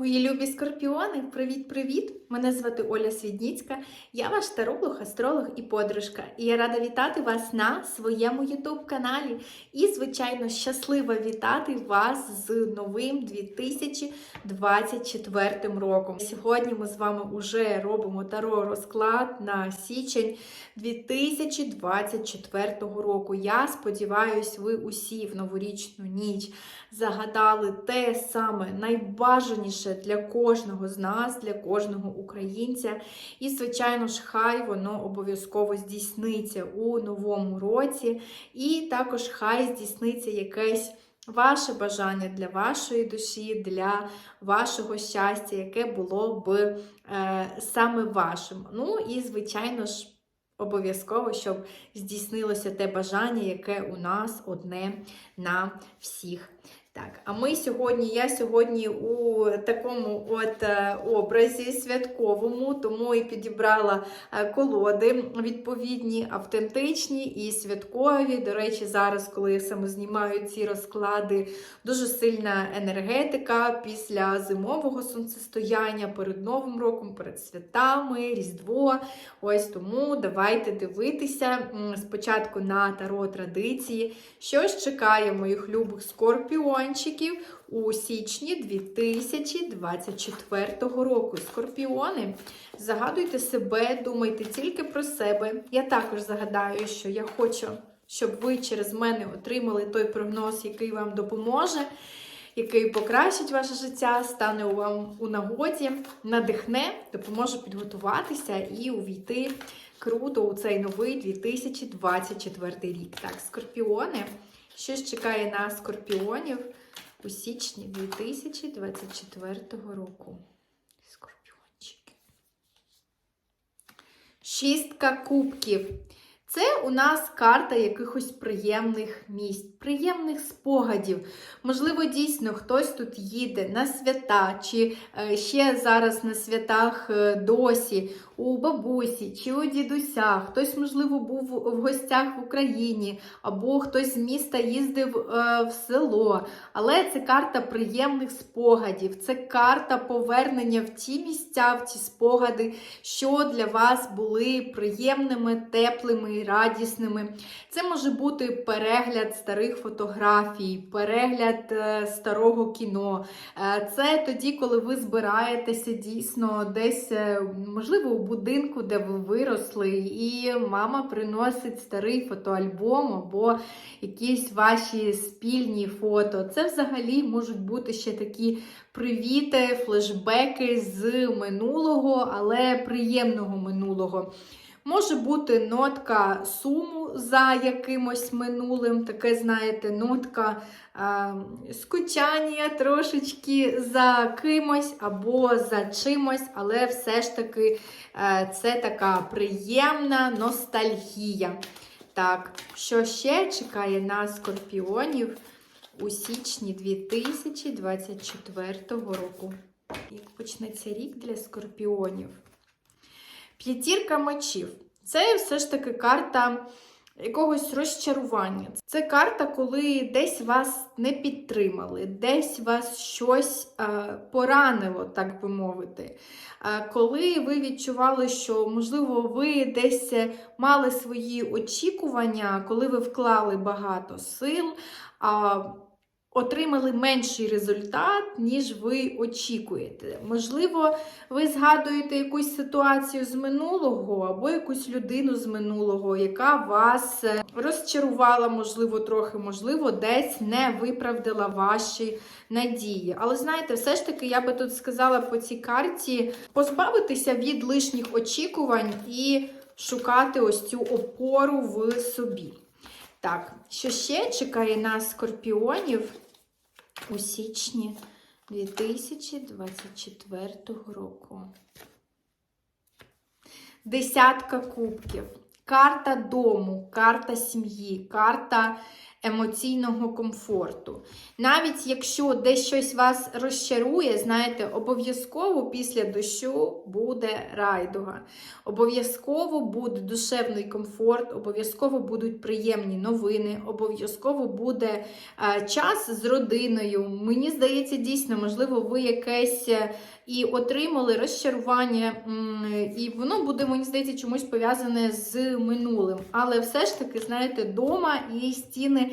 Мої любі скорпіони, привіт-привіт! Мене звати Оля Свідніцька, я ваш таролог, астролог і подружка. І я рада вітати вас на своєму ютуб-каналі. І, звичайно, щаслива вітати вас з новим 2024 роком. Сьогодні ми з вами вже робимо таро розклад на січень 2024 року. Я сподіваюся, ви усі в новорічну ніч загадали те саме найбажаніше для кожного з нас, для кожного українця. І, звичайно ж, хай воно обов'язково здійсниться у новому році. І також хай здійсниться якесь. Ваше бажання для вашої душі, для вашого щастя, яке було б е, саме вашим. Ну і, звичайно ж, обов'язково, щоб здійснилося те бажання, яке у нас одне на всіх. Так, а ми сьогодні, я сьогодні у такому от е, образі святковому, тому і підібрала е, колоди відповідні, автентичні і святкові. До речі, зараз, коли я саме знімаю ці розклади, дуже сильна енергетика після зимового сонцестояння, перед Новим роком, перед святами, Різдво. Ось тому давайте дивитися спочатку на таро традиції, що ж чекає моїх любих скорпіонів у січні 2024 року. Скорпіони, загадуйте себе, думайте тільки про себе. Я також загадаю, що я хочу, щоб ви через мене отримали той прогноз, який вам допоможе, який покращить ваше життя, стане вам у нагоді, надихне, допоможе підготуватися і увійти круто у цей новий 2024 рік. Так, скорпіони. Що ж чекає на скорпіонів у січні 2024 року? Скорпіончики. Шістка кубків. Це у нас карта якихось приємних місць, приємних спогадів. Можливо, дійсно хтось тут їде на свята, чи е, ще зараз на святах е, досі, у бабусі чи у дідуся. Хтось, можливо, був в гостях в Україні, або хтось з міста їздив е, в село. Але це карта приємних спогадів, це карта повернення в ті місця, в ті спогади, що для вас були приємними, теплими радісними. Це може бути перегляд старих фотографій, перегляд е, старого кіно. Е, Це тоді, коли ви збираєтеся дійсно десь, е, можливо, у будинку, де ви виросли, і мама приносить старий фотоальбом або якісь ваші спільні фото. Це взагалі можуть бути ще такі привіти, флешбеки з минулого, але приємного минулого. Може бути нотка суму за якимось минулим, таке, знаєте, нотка а, скучання трошечки за кимось або за чимось, але все ж таки а, це така приємна ностальгія. Так, що ще чекає на скорпіонів у січні 2024 року? Як почнеться рік для скорпіонів? П'ятірка мечів. Це все ж таки карта якогось розчарування. Це карта, коли десь вас не підтримали, десь вас щось е, поранило, так би мовити. Е, коли ви відчували, що, можливо, ви десь мали свої очікування, коли ви вклали багато сил. Отримали менший результат, ніж ви очікуєте. Можливо, ви згадуєте якусь ситуацію з минулого або якусь людину з минулого, яка вас е, розчарувала, можливо, трохи, можливо, десь не виправдала ваші надії. Але знаєте, все ж таки, я би тут сказала по цій карті позбавитися від лишніх очікувань і шукати ось цю опору в собі. Так, що ще чекає нас скорпіонів у січні 2024 року? Десятка кубків. Карта дому, карта сім'ї, карта емоційного комфорту. Навіть якщо десь щось вас розчарує, знаєте, обов'язково після дощу буде райдуга. Обов'язково буде душевний комфорт, обов'язково будуть приємні новини, обов'язково буде е, час з родиною. Мені здається, дійсно, можливо, ви якесь е, і отримали розчарування, і воно буде, мені здається, чомусь пов'язане з минулим. Але все ж таки, знаєте, дома і стіни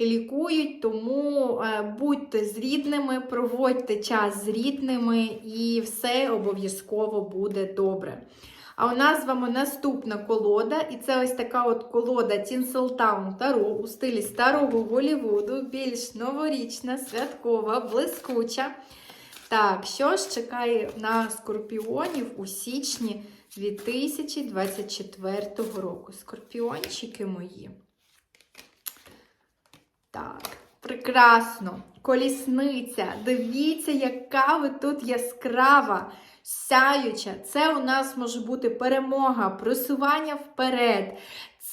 лікують, тому е, будьте з рідними, проводьте час з рідними, і все обов'язково буде добре. А у нас з вами наступна колода, і це ось така от колода Tinseltown Таро у стилі старого Голлівуду, більш новорічна, святкова, блискуча. Так, що ж чекає на скорпіонів у січні 2024 року? Скорпіончики мої. Так, прекрасно. Колісниця. Дивіться, яка ви тут яскрава, сяюча. Це у нас може бути перемога, просування вперед.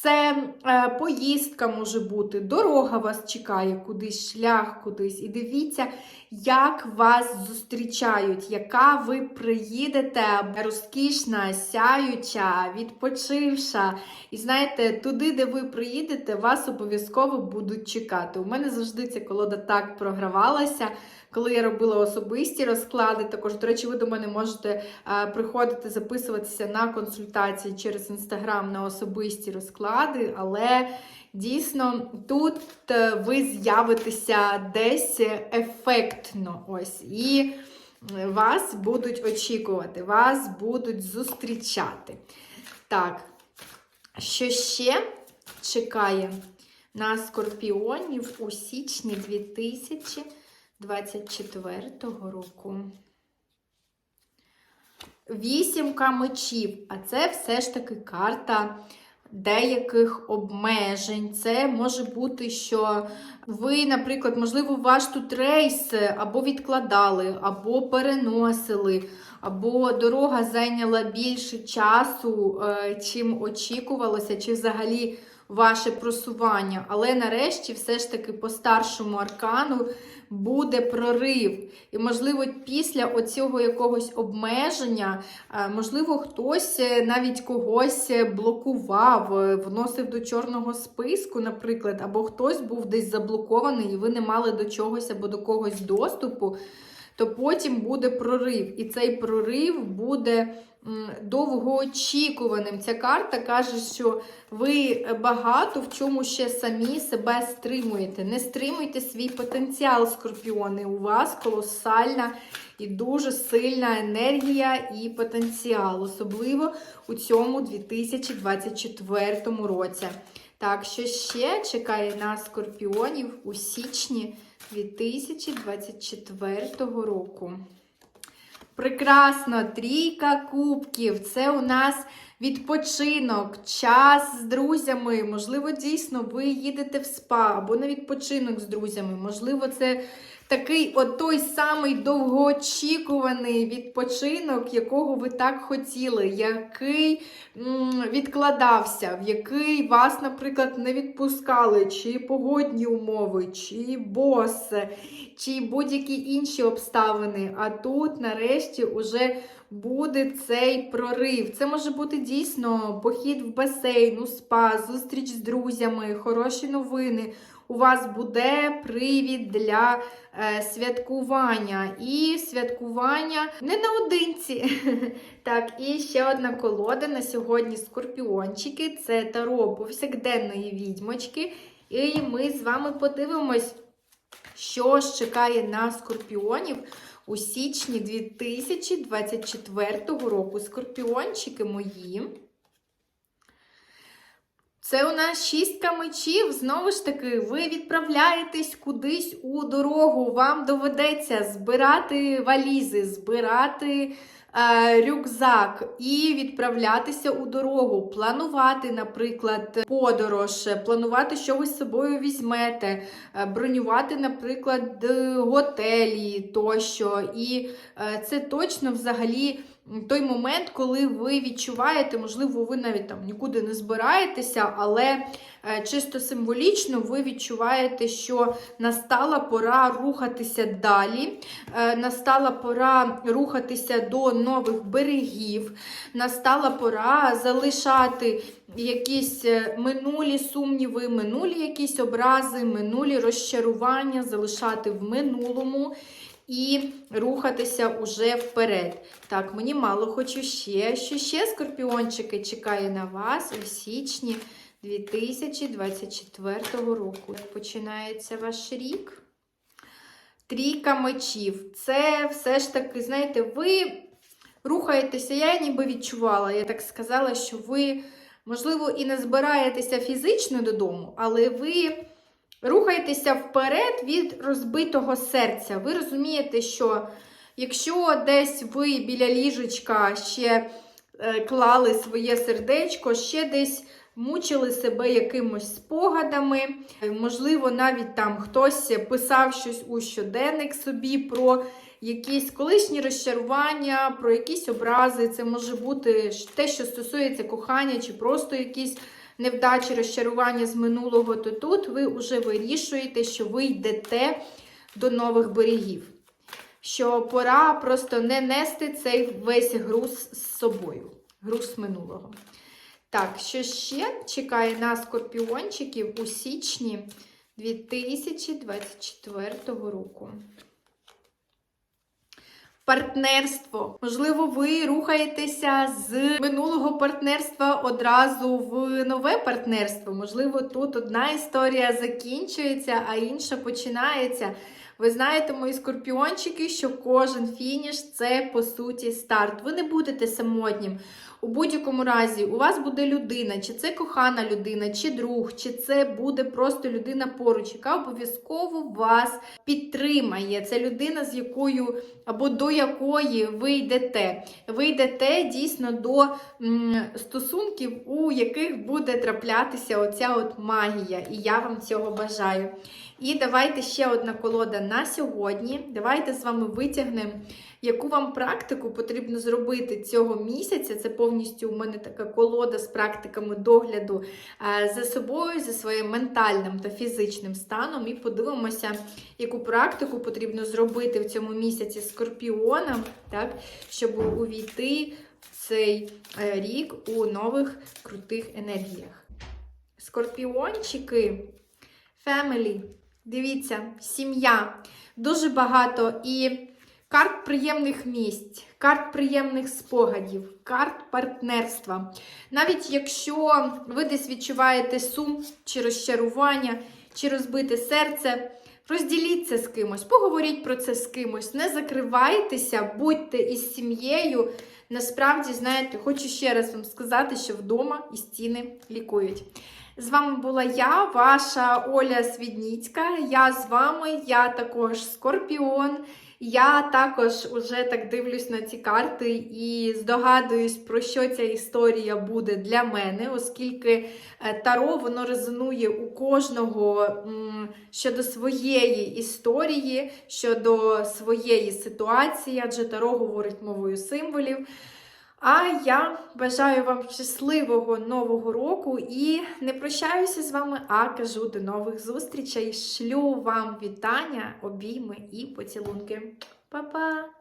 Це е, поїздка може бути, дорога вас чекає кудись, шлях кудись. І дивіться, як вас зустрічають, яка ви приїдете розкішна, сяюча, відпочивша. І знаєте, туди, де ви приїдете, вас обов'язково будуть чекати. У мене завжди ця колода так програвалася. Коли я робила особисті розклади, також, до речі, ви до мене можете е, приходити записуватися на консультації через інстаграм на особисті розклади, але дійсно тут е, ви з'явитеся десь ефектно. ось, І вас будуть очікувати, вас будуть зустрічати. Так, що ще чекає на скорпіонів у січні 2000 24-го року. Вісімка мечів, а це все ж таки карта деяких обмежень. Це може бути, що ви, наприклад, можливо, ваш тут рейс або відкладали, або переносили, або дорога зайняла більше часу, е, чим очікувалося, чи взагалі ваше просування. Але нарешті, все ж таки, по старшому аркану буде прорив. І, можливо, після оцього якогось обмеження, е, можливо, хтось е, навіть когось блокував, е, вносив до чорного списку, наприклад, або хтось був десь заблокований, і ви не мали до чогось або до когось доступу. То потім буде прорив. І цей прорив буде довгоочікуваним. Ця карта каже, що ви багато в чому ще самі себе стримуєте. Не стримуйте свій потенціал, скорпіони. У вас колосальна і дуже сильна енергія і потенціал, особливо у цьому 2024 році. Так, що ще чекає на скорпіонів у січні 2024 року. Прекрасно, трійка кубків. Це у нас відпочинок, час з друзями. Можливо, дійсно, ви їдете в спа або на відпочинок з друзями. Можливо, це такий от той самий довгоочікуваний відпочинок, якого ви так хотіли, який відкладався, в який вас, наприклад, не відпускали, чи погодні умови, чи бос, чи будь-які інші обставини. А тут, нарешті, уже буде цей прорив. Це може бути дійсно похід в басейн, у спа, зустріч з друзями, хороші новини у вас буде привід для е, святкування. І святкування не наодинці. Так, і ще одна колода на сьогодні скорпіончики. Це таро повсякденної відьмочки. І ми з вами подивимось, що ж чекає на скорпіонів. У січні 2024 року скорпіончики мої. Це у нас шістка мечів. Знову ж таки, ви відправляєтесь кудись у дорогу. Вам доведеться збирати валізи, збирати е, рюкзак і відправлятися у дорогу. Планувати, наприклад, подорож, планувати, що ви з собою візьмете, е, бронювати, наприклад, готелі тощо. І е, це точно взагалі той момент, коли ви відчуваєте, можливо, ви навіть там нікуди не збираєтеся, але е, чисто символічно ви відчуваєте, що настала пора рухатися далі, е, настала пора рухатися до нових берегів, настала пора залишати якісь е, минулі сумніви, минулі якісь образи, минулі розчарування, залишати в минулому. І рухатися уже вперед. Так, мені мало хочу ще. Що ще скорпіончики чекає на вас у січні 2024 року. Починається ваш рік. Трійка мечів. Це все ж таки, знаєте, ви рухаєтеся, я ніби відчувала, я так сказала, що ви, можливо, і не збираєтеся фізично додому, але ви рухаєтеся вперед від розбитого серця. Ви розумієте, що якщо десь ви біля ліжечка ще е, клали своє сердечко, ще десь мучили себе якимось спогадами, е, можливо, навіть там хтось писав щось у щоденник собі про якісь колишні розчарування, про якісь образи. Це може бути те, що стосується кохання, чи просто якісь невдачі, розчарування з минулого, то тут ви вже вирішуєте, що ви йдете до нових берегів. Що пора просто не нести цей весь груз з собою, груз минулого. Так, що ще чекає на скорпіончиків у січні 2024 року? Партнерство. Можливо, ви рухаєтеся з минулого партнерства одразу в нове партнерство. Можливо, тут одна історія закінчується, а інша починається. Ви знаєте, мої скорпіончики, що кожен фініш це по суті старт. Ви не будете самотнім. У будь-якому разі, у вас буде людина, чи це кохана людина, чи друг, чи це буде просто людина поруч, яка обов'язково вас підтримає. Це людина, з якою або до якої ви йдете. Ви йдете дійсно до стосунків, у яких буде траплятися оця от магія. І я вам цього бажаю. І давайте ще одна колода на сьогодні. Давайте з вами витягнемо, яку вам практику потрібно зробити цього місяця. Це повністю у мене така колода з практиками догляду е, за собою, за своїм ментальним та фізичним станом. І подивимося, яку практику потрібно зробити в цьому місяці скорпіонам, так, щоб увійти в цей е, рік у нових крутих енергіях. Скорпіончики. Family. Дивіться, сім'я. Дуже багато і карт приємних місць, карт приємних спогадів, карт партнерства. Навіть якщо ви десь відчуваєте сум чи розчарування, чи розбите серце, розділіться з кимось, поговоріть про це з кимось, не закривайтеся, будьте із сім'єю. Насправді, знаєте, хочу ще раз вам сказати, що вдома і стіни лікують. З вами була я, ваша Оля Свідніцька. Я з вами, я також Скорпіон. Я також уже так дивлюсь на ці карти і здогадуюсь, про що ця історія буде для мене, оскільки е, таро воно резонує у кожного щодо своєї історії, щодо своєї ситуації, адже таро говорить мовою символів. А я бажаю вам щасливого нового року і не прощаюся з вами, а кажу до нових зустрічей. Шлю вам вітання, обійми і поцілунки. Па-па!